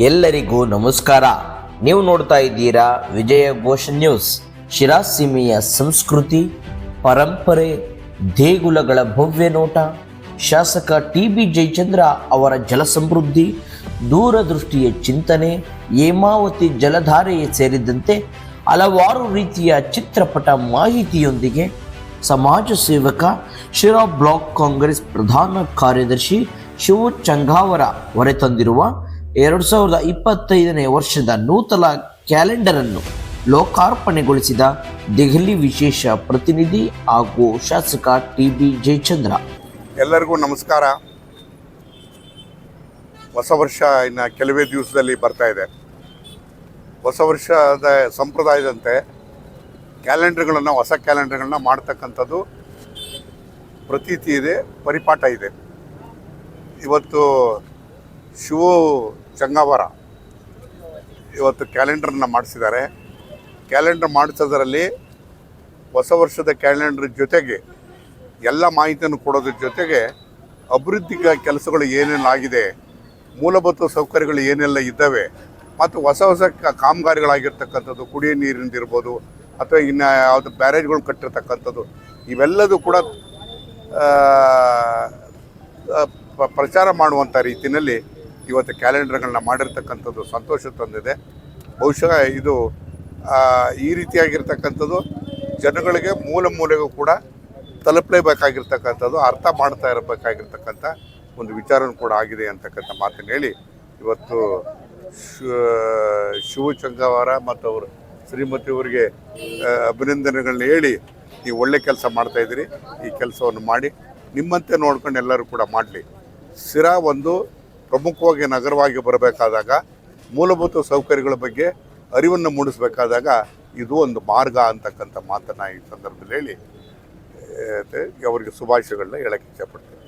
ಎಲ್ಲರಿಗೂ ನಮಸ್ಕಾರ. ನೀವು ನೋಡ್ತಾ ಇದ್ದೀರಾ ವಿಜಯ ಘೋಷ ನ್ಯೂಸ್. ಶಿರಾಸೀಮೆಯ ಸಂಸ್ಕೃತಿ, ಪರಂಪರೆ, ದೇಗುಲಗಳ ಭವ್ಯ ನೋಟ, ಶಾಸಕ ಟಿ ಬಿ ಜಯಚಂದ್ರ ಅವರ ಜಲಸಮೃದ್ಧಿ, ದೂರದೃಷ್ಟಿಯ ಚಿಂತನೆ, ಹೇಮಾವತಿ ಜಲಧಾರೆಯೇ ಸೇರಿದಂತೆ ಹಲವಾರು ರೀತಿಯ ಚಿತ್ರಪಟ ಮಾಹಿತಿಯೊಂದಿಗೆ ಸಮಾಜ ಸೇವಕ, ಶಿರಾ ಬ್ಲಾಕ್ ಕಾಂಗ್ರೆಸ್ ಪ್ರಧಾನ ಕಾರ್ಯದರ್ಶಿ ಶಿವ ಚಂಗಾವರ ಹೊರೆತಂದಿರುವ ಎರಡು ಸಾವಿರದ ಇಪ್ಪತ್ತೈದನೇ ವರ್ಷದ ನೂತನ ಕ್ಯಾಲೆಂಡರ್ ಅನ್ನು ಲೋಕಾರ್ಪಣೆಗೊಳಿಸಿದ ದೆಹಲಿ ವಿಶೇಷ ಪ್ರತಿನಿಧಿ ಹಾಗೂ ಶಾಸಕ ಟಿ ಬಿ ಜಯಚಂದ್ರ. ಎಲ್ಲರಿಗೂ ನಮಸ್ಕಾರ. ಹೊಸ ವರ್ಷ ಇನ್ನು ಕೆಲವೇ ದಿವಸದಲ್ಲಿ ಬರ್ತಾ ಇದೆ. ಹೊಸ ವರ್ಷದ ಸಂಪ್ರದಾಯದಂತೆ ಕ್ಯಾಲೆಂಡರ್ಗಳನ್ನು, ಹೊಸ ಕ್ಯಾಲೆಂಡರ್ಗಳನ್ನ ಮಾಡ್ತಕ್ಕಂಥದ್ದು ಪ್ರತೀತಿ ಇದೆ, ಪರಿಪಾಠ ಇದೆ. ಇವತ್ತು ಶಿವು ಚಂಗಾವರ ಇವತ್ತು ಕ್ಯಾಲೆಂಡರ್ನ ಮಾಡಿಸಿದ್ದಾರೆ. ಕ್ಯಾಲೆಂಡರ್ ಮಾಡಿಸೋದರಲ್ಲಿ ಹೊಸ ವರ್ಷದ ಕ್ಯಾಲೆಂಡರ್ ಜೊತೆಗೆ ಎಲ್ಲ ಮಾಹಿತಿಯನ್ನು ಕೊಡೋದ್ರ ಜೊತೆಗೆ ಅಭಿವೃದ್ಧಿ ಕೆಲಸಗಳು ಏನೇನು ಆಗಿದೆ, ಮೂಲಭೂತ ಸೌಕರ್ಯಗಳು ಏನೆಲ್ಲ ಇದ್ದಾವೆ ಮತ್ತು ಹೊಸ ಹೊಸ ಕಾಮಗಾರಿಗಳಾಗಿರ್ತಕ್ಕಂಥದ್ದು, ಕುಡಿಯೋ ನೀರಿಂದಿರ್ಬೋದು ಅಥವಾ ಇನ್ನು ಯಾವುದು ಬ್ಯಾರೇಜ್ಗಳು ಕಟ್ಟಿರ್ತಕ್ಕಂಥದ್ದು, ಇವೆಲ್ಲದೂ ಕೂಡ ಪ್ರಚಾರ ಮಾಡುವಂಥ ರೀತಿಯಲ್ಲಿ ಇವತ್ತು ಕ್ಯಾಲೆಂಡರ್ಗಳನ್ನ ಮಾಡಿರ್ತಕ್ಕಂಥದ್ದು ಸಂತೋಷ ತಂದಿದೆ. ಬಹುಶಃ ಇದು ಈ ರೀತಿಯಾಗಿರ್ತಕ್ಕಂಥದ್ದು ಜನಗಳಿಗೆ, ಮೂಲ ಮೂಲೆಗೂ ಕೂಡ ತಲುಪಲೇಬೇಕಾಗಿರ್ತಕ್ಕಂಥದ್ದು, ಅರ್ಥ ಮಾಡ್ತಾ ಇರಬೇಕಾಗಿರ್ತಕ್ಕಂಥ ಒಂದು ವಿಚಾರನೂ ಕೂಡ ಆಗಿದೆ ಅಂತಕ್ಕಂಥ ಮಾತನ್ನು ಹೇಳಿ ಇವತ್ತು ಶ್- ಶಿವು ಚಂಗವಾರ ಮತ್ತು ಅವರು ಶ್ರೀಮತಿ ಅವರಿಗೆ ಅಭಿನಂದನೆಗಳನ್ನ ಹೇಳಿ ನೀವು ಒಳ್ಳೆ ಕೆಲಸ ಮಾಡ್ತಾ ಇದ್ದೀರಿ. ಈ ಕೆಲಸವನ್ನು ಮಾಡಿ ನಿಮ್ಮಂತೆ ನೋಡ್ಕೊಂಡು ಎಲ್ಲರೂ ಕೂಡ ಮಾಡಲಿ. ಸಿರಾ ಒಂದು ಪ್ರಮುಖವಾಗಿ ನಗರವಾಗಿ ಬರಬೇಕಾದಾಗ ಮೂಲಭೂತ ಸೌಕರ್ಯಗಳ ಬಗ್ಗೆ ಅರಿವನ್ನು ಮೂಡಿಸಬೇಕಾದಾಗ ಇದು ಒಂದು ಮಾರ್ಗ ಅಂತಕ್ಕಂಥ ಮಾತನ್ನು ಈ ಸಂದರ್ಭದಲ್ಲಿ ಹೇಳಿ ಅವರಿಗೆ ಶುಭಾಶಯಗಳನ್ನ ಹೇಳಕ್ಕೆ ಇಷ್ಟಪಡ್ತೀನಿ